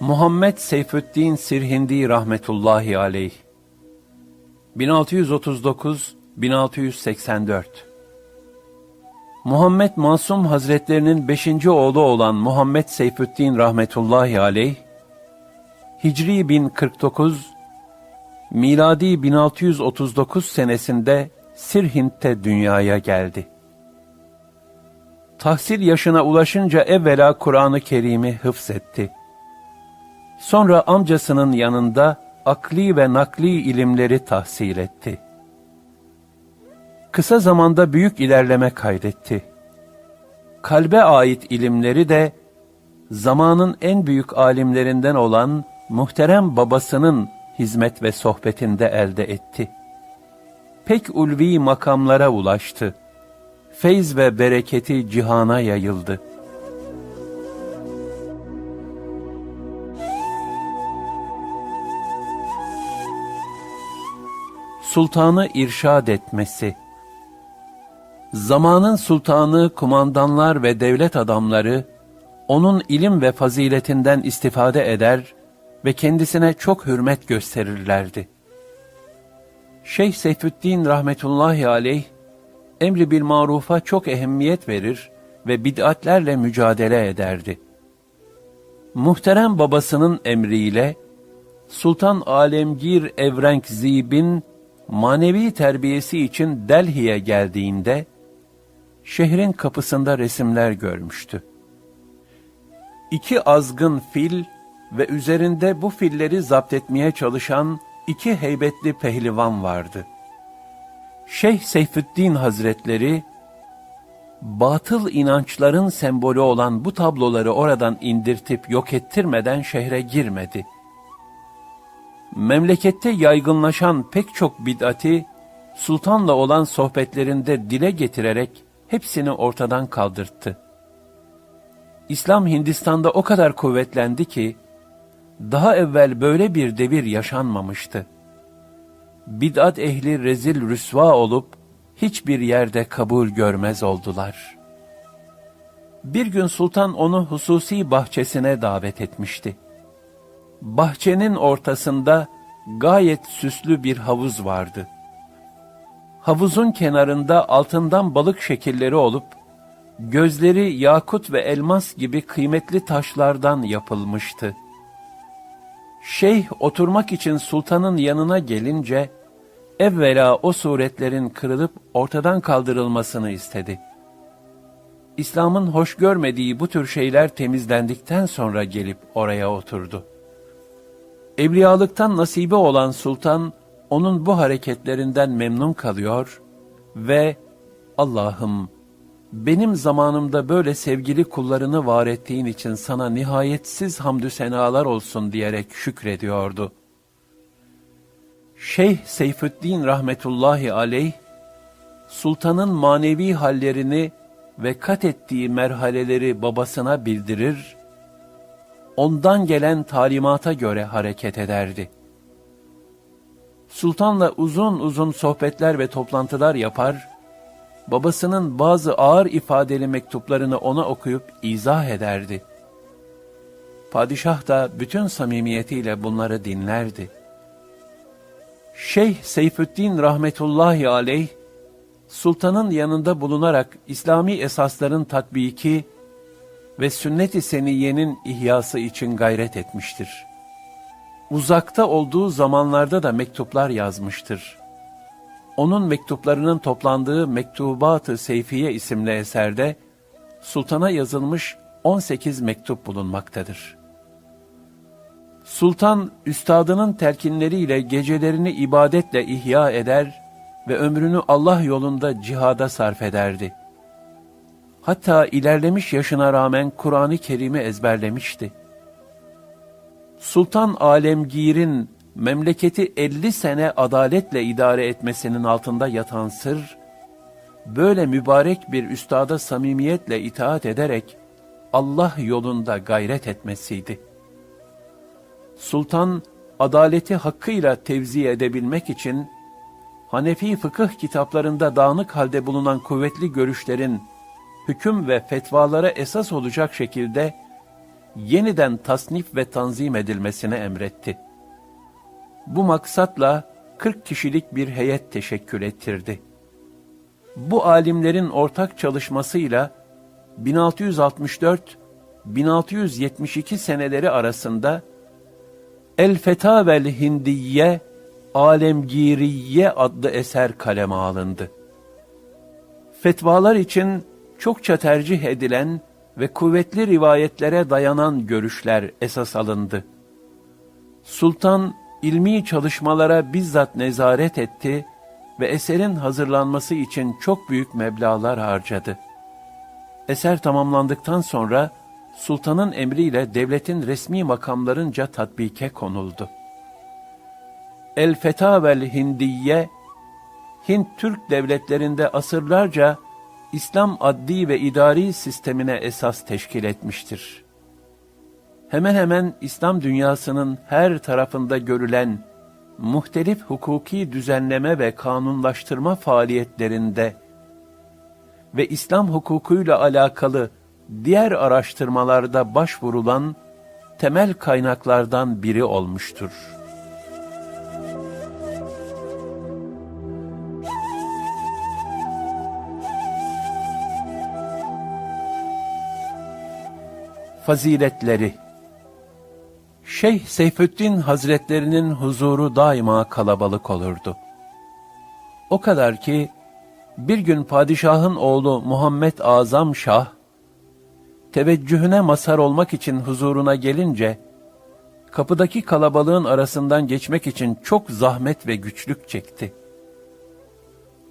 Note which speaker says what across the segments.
Speaker 1: Muhammed Seyfüddin Sirhindi rahmetullahi aleyh 1639-1684 Muhammed Masum Hazretlerinin beşinci oğlu olan Muhammed Seyfüddin rahmetullahi aleyh Hicri 1049 miladi 1639 senesinde Sirhint'te dünyaya geldi. Tahsil yaşına ulaşınca evvela Kur'an-ı Kerim'i hıfzetti. Sonra amcasının yanında akli ve nakli ilimleri tahsil etti. Kısa zamanda büyük ilerleme kaydetti. Kalbe ait ilimleri de zamanın en büyük alimlerinden olan muhterem babasının hizmet ve sohbetinde elde etti. Pek ulvi makamlara ulaştı. Feyz ve bereketi cihana yayıldı. Sultanı irşad etmesi Zamanın sultanı, kumandanlar ve devlet adamları, onun ilim ve faziletinden istifade eder ve kendisine çok hürmet gösterirlerdi. Şeyh Seyfüddin rahmetullahi aleyh, emri bil marufa çok ehemmiyet verir ve bid'atlerle mücadele ederdi. Muhterem babasının emriyle, Sultan Alemgir Evrenk Zib'in manevi terbiyesi için Delhi'ye geldiğinde, şehrin kapısında resimler görmüştü. İki azgın fil ve üzerinde bu filleri zapt etmeye çalışan iki heybetli pehlivan vardı. Şeyh Seyfüddin Hazretleri, batıl inançların sembolü olan bu tabloları oradan indirtip yok ettirmeden şehre girmedi. Memlekette yaygınlaşan pek çok bid'ati, sultanla olan sohbetlerinde dile getirerek hepsini ortadan kaldırttı. İslam Hindistan'da o kadar kuvvetlendi ki, daha evvel böyle bir devir yaşanmamıştı. Bid'at ehli rezil rüsva olup, hiçbir yerde kabul görmez oldular. Bir gün sultan onu hususi bahçesine davet etmişti. Bahçenin ortasında gayet süslü bir havuz vardı. Havuzun kenarında altından balık şekilleri olup, gözleri yakut ve elmas gibi kıymetli taşlardan yapılmıştı. Şeyh oturmak için sultanın yanına gelince, evvela o suretlerin kırılıp ortadan kaldırılmasını istedi. İslam'ın hoş görmediği bu tür şeyler temizlendikten sonra gelip oraya oturdu. Evliyalıktan nasibi olan sultan, onun bu hareketlerinden memnun kalıyor ve Allah'ım benim zamanımda böyle sevgili kullarını var ettiğin için sana nihayetsiz hamdü senalar olsun diyerek şükrediyordu. Şeyh Seyfüddin rahmetullahi aleyh, sultanın manevi hallerini ve kat ettiği merhaleleri babasına bildirir, ondan gelen talimata göre hareket ederdi. Sultanla uzun uzun sohbetler ve toplantılar yapar, babasının bazı ağır ifadeli mektuplarını ona okuyup izah ederdi. Padişah da bütün samimiyetiyle bunları dinlerdi. Şeyh Seyfüddin rahmetullahi aleyh, sultanın yanında bulunarak İslami esasların tatbiki ve sünnet-i seniyenin ihyası için gayret etmiştir. Uzakta olduğu zamanlarda da mektuplar yazmıştır. Onun mektuplarının toplandığı Mektubat-ı Seyfiye isimli eserde sultana yazılmış 18 mektup bulunmaktadır. Sultan, üstadının telkinleriyle gecelerini ibadetle ihya eder ve ömrünü Allah yolunda cihada sarf ederdi. Hatta ilerlemiş yaşına rağmen Kur'an-ı Kerim'i ezberlemişti. Sultan Alemgir'in memleketi 50 sene adaletle idare etmesinin altında yatan sır, böyle mübarek bir üstada samimiyetle itaat ederek Allah yolunda gayret etmesiydi. Sultan, adaleti hakkıyla tevzi edebilmek için, Hanefi fıkıh kitaplarında dağınık halde bulunan kuvvetli görüşlerin hüküm ve fetvalara esas olacak şekilde yeniden tasnif ve tanzim edilmesine emretti. Bu maksatla 40 kişilik bir heyet teşekkül ettirdi. Bu alimlerin ortak çalışmasıyla 1664-1672 seneleri arasında El Fetavel Hindiye Alemgiriye adlı eser kaleme alındı. Fetvalar için çokça tercih edilen ve kuvvetli rivayetlere dayanan görüşler esas alındı. Sultan ilmi çalışmalara bizzat nezaret etti ve eserin hazırlanması için çok büyük meblağlar harcadı. Eser tamamlandıktan sonra sultanın emriyle devletin resmi makamlarınca tatbike konuldu. El Fetavel Hindiye, Hint Türk devletlerinde asırlarca İslam adli ve idari sistemine esas teşkil etmiştir. Hemen hemen İslam dünyasının her tarafında görülen muhtelif hukuki düzenleme ve kanunlaştırma faaliyetlerinde ve İslam hukukuyla alakalı diğer araştırmalarda başvurulan temel kaynaklardan biri olmuştur. Faziletleri Şeyh Seyfüddin Hazretlerinin huzuru daima kalabalık olurdu. O kadar ki bir gün padişahın oğlu Muhammed Azam Şah teveccühüne mazhar olmak için huzuruna gelince kapıdaki kalabalığın arasından geçmek için çok zahmet ve güçlük çekti.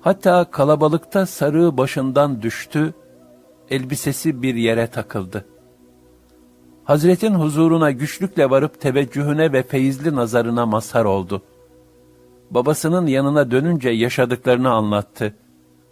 Speaker 1: Hatta kalabalıkta sarığı başından düştü, elbisesi bir yere takıldı. Hazretin huzuruna güçlükle varıp teveccühüne ve feyizli nazarına mazhar oldu. Babasının yanına dönünce yaşadıklarını anlattı.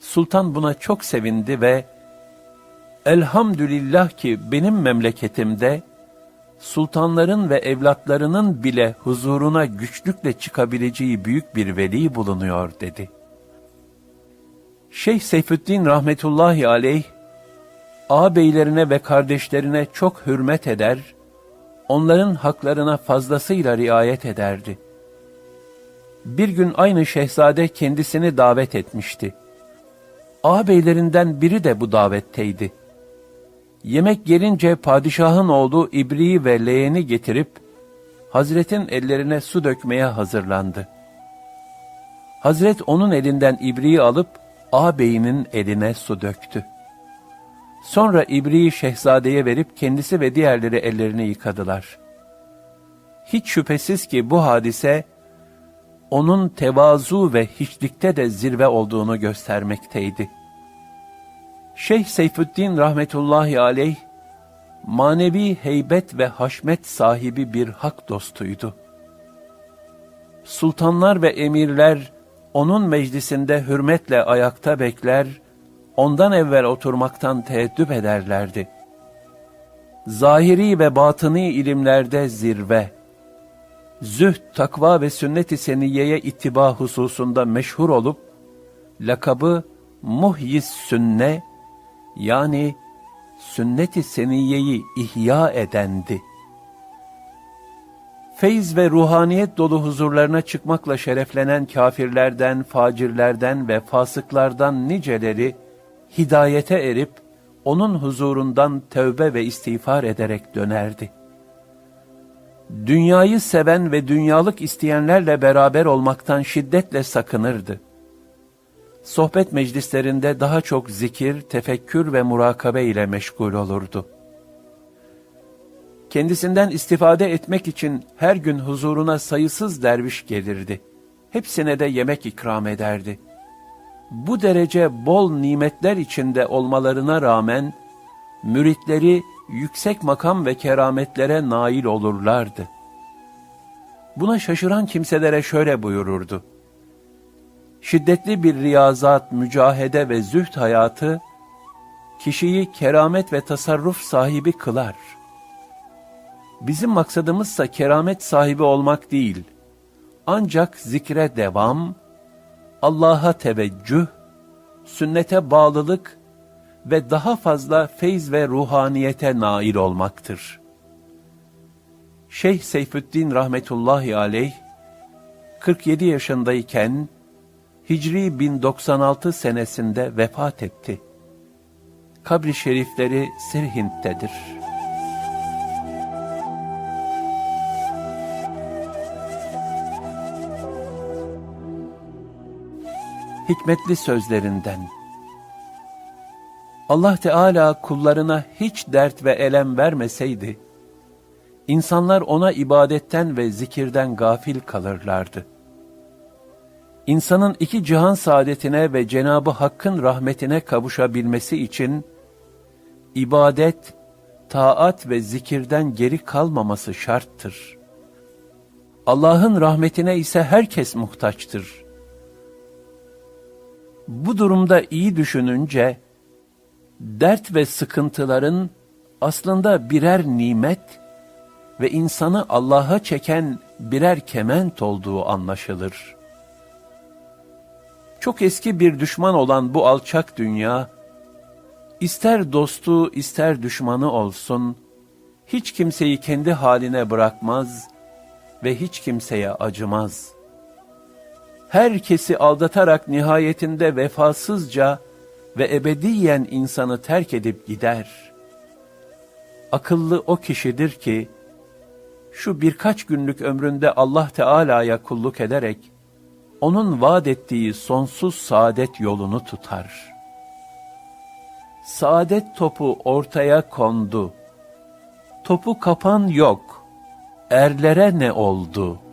Speaker 1: Sultan buna çok sevindi ve Elhamdülillah ki benim memleketimde sultanların ve evlatlarının bile huzuruna güçlükle çıkabileceği büyük bir veli bulunuyor dedi. Şeyh Seyfüddin rahmetullahi aleyh ağabeylerine ve kardeşlerine çok hürmet eder, onların haklarına fazlasıyla riayet ederdi. Bir gün aynı şehzade kendisini davet etmişti. Ağabeylerinden biri de bu davetteydi. Yemek gelince padişahın oğlu İbri'yi ve leğeni getirip, Hazretin ellerine su dökmeye hazırlandı. Hazret onun elinden İbri'yi alıp, ağabeyinin eline su döktü. Sonra İbri'yi şehzadeye verip kendisi ve diğerleri ellerini yıkadılar. Hiç şüphesiz ki bu hadise, onun tevazu ve hiçlikte de zirve olduğunu göstermekteydi. Şeyh Seyfüddin rahmetullahi aleyh, manevi heybet ve haşmet sahibi bir hak dostuydu. Sultanlar ve emirler, onun meclisinde hürmetle ayakta bekler, ondan evvel oturmaktan teeddüp ederlerdi. Zahiri ve batıni ilimlerde zirve, zühd, takva ve sünnet-i seniyeye ittiba hususunda meşhur olup, lakabı muhyis sünne, yani sünnet-i seniyeyi ihya edendi. Feyz ve ruhaniyet dolu huzurlarına çıkmakla şereflenen kafirlerden, facirlerden ve fasıklardan niceleri hidayete erip onun huzurundan tövbe ve istiğfar ederek dönerdi. Dünyayı seven ve dünyalık isteyenlerle beraber olmaktan şiddetle sakınırdı. Sohbet meclislerinde daha çok zikir, tefekkür ve murakabe ile meşgul olurdu. Kendisinden istifade etmek için her gün huzuruna sayısız derviş gelirdi. Hepsine de yemek ikram ederdi bu derece bol nimetler içinde olmalarına rağmen, müritleri yüksek makam ve kerametlere nail olurlardı. Buna şaşıran kimselere şöyle buyururdu. Şiddetli bir riyazat, mücahede ve zühd hayatı, kişiyi keramet ve tasarruf sahibi kılar. Bizim maksadımızsa keramet sahibi olmak değil, ancak zikre devam, Allah'a teveccüh, sünnete bağlılık ve daha fazla feyz ve ruhaniyete nail olmaktır. Şeyh Seyfüddin rahmetullahi aleyh 47 yaşındayken Hicri 1096 senesinde vefat etti. Kabri şerifleri Sirhint'tedir. Hikmetli sözlerinden Allah Teala kullarına hiç dert ve elem vermeseydi, insanlar ona ibadetten ve zikirden gafil kalırlardı. İnsanın iki cihan saadetine ve Cenabı Hakk'ın rahmetine kavuşabilmesi için, ibadet, taat ve zikirden geri kalmaması şarttır. Allah'ın rahmetine ise herkes muhtaçtır. Bu durumda iyi düşününce, dert ve sıkıntıların aslında birer nimet ve insanı Allah'a çeken birer kement olduğu anlaşılır. Çok eski bir düşman olan bu alçak dünya, ister dostu ister düşmanı olsun, hiç kimseyi kendi haline bırakmaz ve hiç kimseye acımaz. Herkesi aldatarak nihayetinde vefasızca ve ebediyen insanı terk edip gider. Akıllı o kişidir ki, şu birkaç günlük ömründe Allah Teala'ya kulluk ederek, onun vaat ettiği sonsuz saadet yolunu tutar. Saadet topu ortaya kondu. Topu kapan yok. Erlere ne oldu?''